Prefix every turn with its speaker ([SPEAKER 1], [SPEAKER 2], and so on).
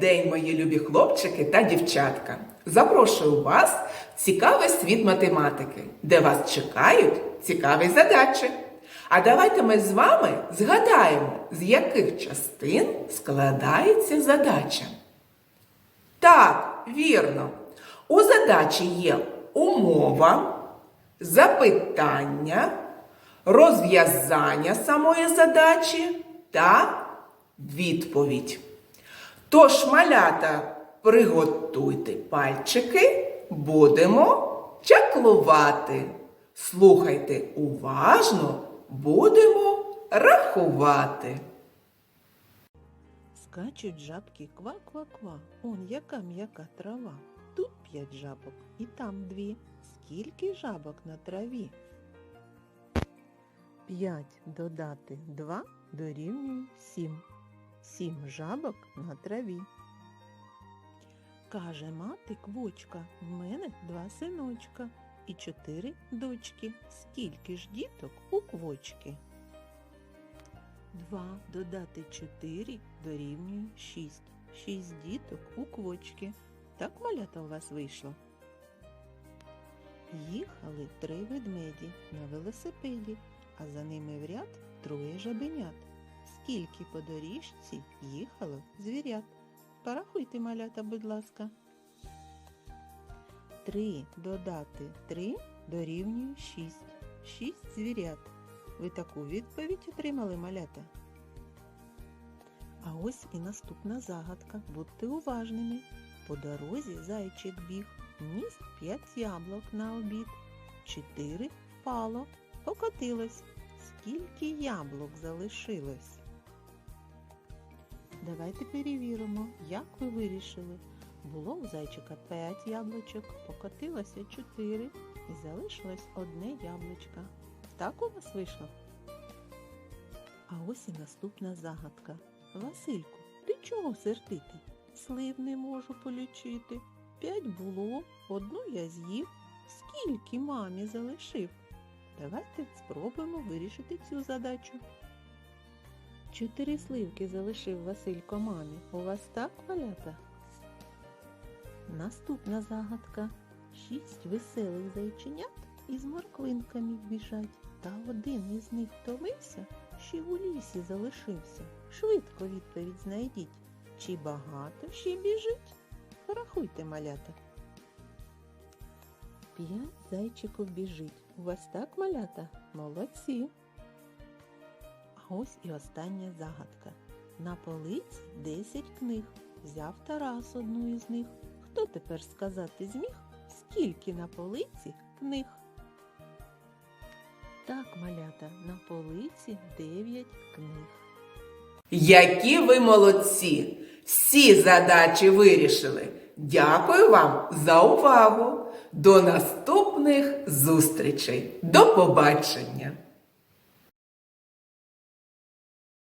[SPEAKER 1] день, мої любі хлопчики та дівчатка! Запрошую вас в цікавий світ математики, де вас чекають цікаві задачі. А давайте ми з вами згадаємо, з яких частин складається задача. Так, вірно. У задачі є умова, запитання, розв'язання самої задачі та відповідь. Тож, малята, приготуйте пальчики, будемо чаклувати. Слухайте уважно, будемо рахувати.
[SPEAKER 2] Скачуть жабки ква-ква-ква. Он яка м'яка трава. Тут п'ять жабок і там дві. Скільки жабок на траві? П'ять додати два дорівнює сім. Сім жабок на траві. Каже мати квочка, в мене два синочка і чотири дочки. Скільки ж діток у квочки? Два додати чотири дорівнює шість. Шість діток у квочки. Так малята у вас вийшло. Їхали три ведмеді на велосипеді, а за ними в ряд троє жабенят. Скільки по доріжці їхало звірят? Порахуйте, малята, будь ласка. Три додати три дорівнює шість. Шість звірят. Ви таку відповідь отримали, малята? А ось і наступна загадка. Будьте уважними. По дорозі зайчик біг, ніс п'ять яблук на обід. Чотири впало, покотилось. Скільки яблук залишилось? Давайте перевіримо, як ви вирішили. Було у зайчика 5 яблучок, покотилося 4 і залишилось одне яблучко. Так у вас вийшло? А ось і наступна загадка. Васильку, ти чого сердитий? Слив не можу полічити. П'ять було, одну я з'їв. Скільки мамі залишив? Давайте спробуємо вирішити цю задачу. Чотири сливки залишив Василько мамі. У вас так, малята? Наступна загадка. Шість веселих зайченят із морквинками біжать. Та один із них втомився, ще у лісі залишився. Швидко відповідь знайдіть. Чи багато ще біжить? Порахуйте, малята. П'ять зайчиків біжить. У вас так, малята? Молодці. Ось і остання загадка. На полиці 10 книг. Взяв Тарас одну із них. Хто тепер сказати зміг, скільки на полиці книг? Так, малята, на полиці 9 книг.
[SPEAKER 1] Які ви молодці! Всі задачі вирішили. Дякую вам за увагу. До наступних зустрічей. До побачення!